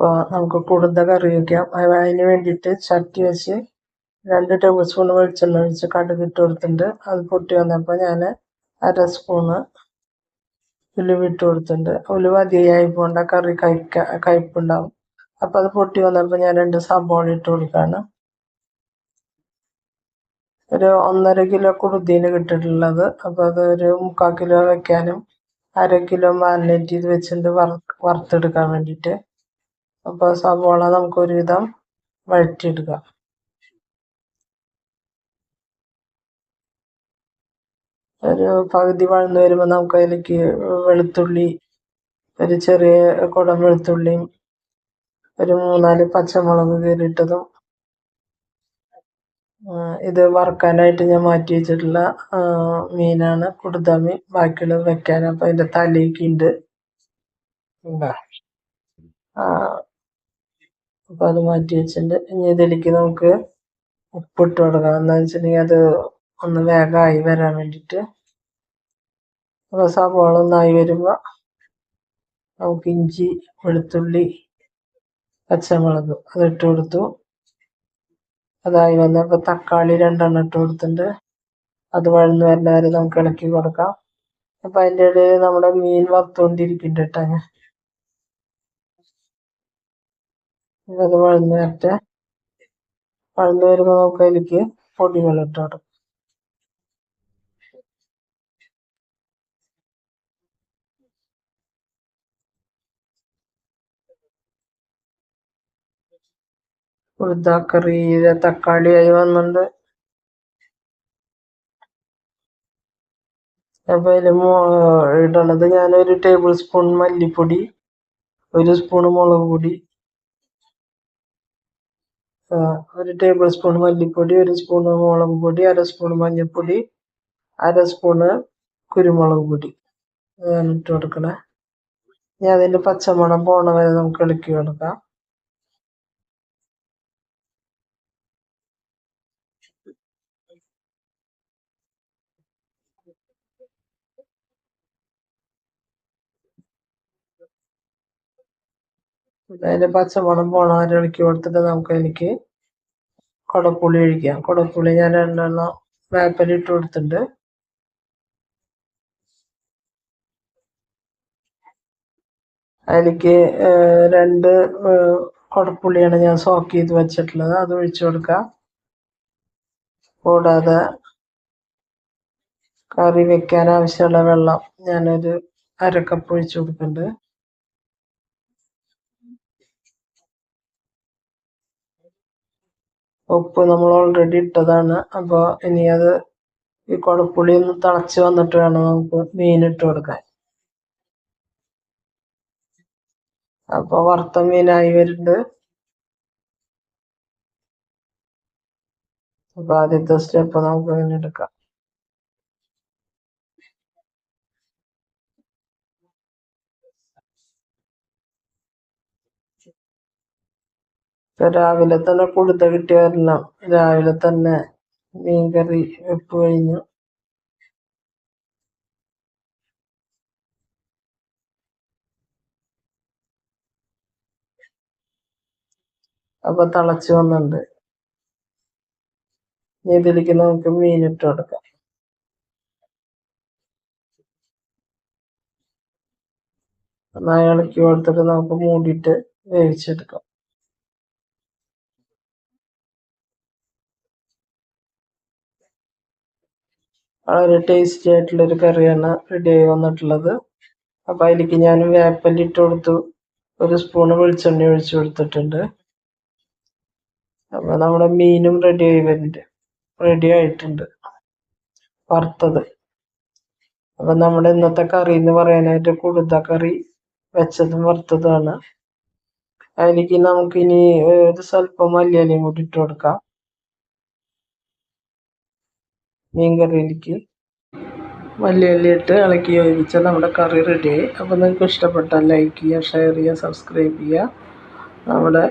അപ്പോൾ നമുക്ക് കൂടുതൽ കറി വയ്ക്കാം അതിന് വേണ്ടിയിട്ട് ചട്ടി വെച്ച് രണ്ട് ടേബിൾ സ്പൂൺ വെളിച്ചെണ്ണ ഒഴിച്ച് കടുക് ഇട്ട് കൊടുത്തിട്ടുണ്ട്. അത് പൊട്ടി വന്നപ്പോൾ ഞാൻ അര സ്പൂണ് ഉലുവ ഇട്ട് കൊടുത്തിട്ടുണ്ട്. ഉലുവ അധികമായി പോകേണ്ട കറി കഴിക്ക കയ്പുണ്ടാവും അപ്പോൾ അത് പൊട്ടി വന്നപ്പോൾ ഞാൻ രണ്ട് സബോള ഇട്ട് കൊടുക്കുകയാണ് ഒരു ഒന്നര കിലോ കുടുതീന് കിട്ടിയിട്ടുള്ളത്. അപ്പോൾ അത് ഒരു മുക്കാൽ കിലോ വെക്കാനും അര കിലോ മാരിനേറ്റ് ചെയ്ത് വെച്ചിട്ട് വറുത്തെടുക്കാൻ വേണ്ടിയിട്ട്. അപ്പോൾ സവോള നമുക്ക് ഒരുവിധം വഴറ്റിയിടുക ഒരു പകുതി വഴന്നു വരുമ്പോൾ നമുക്ക് അതിലേക്ക് വെളുത്തുള്ളി ഒരു ചെറിയ കുടം വെളുത്തുള്ളിയും ഒരു മൂന്നാൽ പച്ചമുളക് കീറിയിട്ടതും ഇത് വറുക്കാനായിട്ട് ഞാൻ മാറ്റി വെച്ചിട്ടുള്ള മീനാണ്. കുടുത മീൻ ബാക്കിയുള്ളത് വെക്കാൻ അപ്പം അതിന്റെ തലയൊക്കെ ഉണ്ട്. അപ്പം അത് മാറ്റി വെച്ചിട്ടുണ്ട് ഇനി ഇതിലേക്ക് നമുക്ക് ഉപ്പിട്ട് കൊടുക്കാം എന്താണെന്ന് വെച്ചിട്ടുണ്ടെങ്കിൽ അത് ഒന്ന് വേഗമായി വരാൻ വേണ്ടിയിട്ട്. അപ്പോൾ സവാള ഒന്നായി വരുമ്പോൾ നമുക്ക് ഇഞ്ചി വെളുത്തുള്ളി പച്ചമുളക് അതിട്ട് കൊടുത്തു. അതായി വന്നപ്പോൾ തക്കാളി രണ്ടെണ്ണം ഇട്ട് കൊടുത്തിട്ടുണ്ട്. അത് വഴന്ന് വരുന്ന വരെ നമുക്ക് ഇളക്കി കൊടുക്കാം. അപ്പം അതിന്റെ ഇടയിൽ നമ്മുടെ മീൻ വറുത്തുകൊണ്ടിരിക്കുന്നുണ്ട് കേട്ടോ അത് വഴന്ന് വരട്ടെ വഴന്ന് വരുമ്പോൾ നമുക്ക് അതിലേക്ക്. പൊടികൾ ഇട്ട് കൊടുക്കാം. ഉഴുതാക്കറി തക്കാളി ആയി വന്നിട്ടുണ്ട്. അപ്പോൾ അതിൽ ഇടണത് ഞാനൊരു ടേബിൾ സ്പൂൺ മല്ലിപ്പൊടി ഒരു സ്പൂൺ മുളക് പൊടി ഒരു ടേബിൾ സ്പൂൺ മല്ലിപ്പൊടി ഒരു സ്പൂൺ മുളക് പൊടി അര സ്പൂൺ മഞ്ഞൾപ്പൊടി അര സ്പൂണ് കുരുമുളക് പൊടി. ഇട്ട് കൊടുക്കണേ. ഇനി അതിന്റെ പച്ചമണം പോണ വരെ നമുക്ക് ഇളക്കി കൊടുക്കാം. അതിന്റെ പച്ചമണം പോണ വരെ ഇളക്കി കൊടുത്തിട്ട് നമുക്ക് എനിക്ക് കുടപ്പുളി ഒഴിക്കാം. കുടപ്പുളി ഞാൻ രണ്ടെണ്ണം വേപ്പലിട്ട് കൊടുത്തിട്ടുണ്ട്. അതിലേക്ക് രണ്ട് കുടപ്പുള്ളിയാണ് ഞാൻ സോക്ക് ചെയ്ത് വെച്ചിട്ടുള്ളത്. അത് ഒഴിച്ചു കൊടുക്കാം. കൂടാതെ കറി വെക്കാൻ ആവശ്യമുള്ള വെള്ളം ഞാനൊരു അരക്കപ്പ് ഒഴിച്ചു കൊടുക്കുന്നുണ്ട്. ഉപ്പ് നമ്മൾ ഓൾറെഡി ഇട്ടതാണ്. അപ്പോൾ ഇനി അത് ഈ കുടപ്പുളി ഒന്ന് തിളച്ച് വന്നിട്ട് വേണം നമുക്ക് മീൻ ഇട്ട് കൊടുക്കാൻ. അപ്പോൾ വറുത്ത മീനായി വരുന്നുണ്ട്. അപ്പോൾ ആദ്യത്തെ സ്റ്റെപ്പ് നമുക്ക് എടുക്കാം. രാവിലെ തന്നെ കൊടുത്ത കിട്ടിയവരെല്ലാം രാവിലെ തന്നെ മീൻകറി വെപ്പ് കഴിഞ്ഞു. അപ്പൊ തിളച്ചു വന്നിട്ടുണ്ട്. ഇതിലേക്ക് നമുക്ക് മീനിട്ട് കൊടുക്കാം. ഇളക്കി കൊടുത്തിട്ട് നമുക്ക് മൂടിയിട്ട് വേവിച്ചെടുക്കാം. വളരെ ടേസ്റ്റി ആയിട്ടുള്ളൊരു കറിയാണ് റെഡി ആയി വന്നിട്ടുള്ളത്. അപ്പോൾ അതിലേക്ക് ഞാൻ വേപ്പല്ലിട്ട് കൊടുത്തു. ഒരു സ്പൂണ് വെളിച്ചെണ്ണ ഒഴിച്ചു കൊടുത്തിട്ടുണ്ട്. അപ്പോൾ നമ്മുടെ മീനും റെഡി ആയി വരുന്നുണ്ട് റെഡി ആയിട്ടുണ്ട്. വറുത്തത്. അപ്പം നമ്മുടെ ഇന്നത്തെ കറി എന്ന് പറയാനായിട്ട് കുടുത കറി വെച്ചതും വറുത്തതുമാണ്. അതിലേക്ക് നമുക്കിനി ഒരു സ്വല്പം മല്ലിയിലയും കൂടി ഇട്ട് കൊടുക്കാം. മീൻകറിയിലേക്ക് വലിയ ഇട്ട് ഇളക്കി യോജിച്ച നമ്മുടെ കറി റെഡിയായി അപ്പോൾ നിങ്ങൾക്ക് ഇഷ്ടപ്പെട്ടാൽ ലൈക്ക് ചെയ്യുക ഷെയർ ചെയ്യുക സബ്സ്ക്രൈബ് ചെയ്യുക. നമ്മുടെ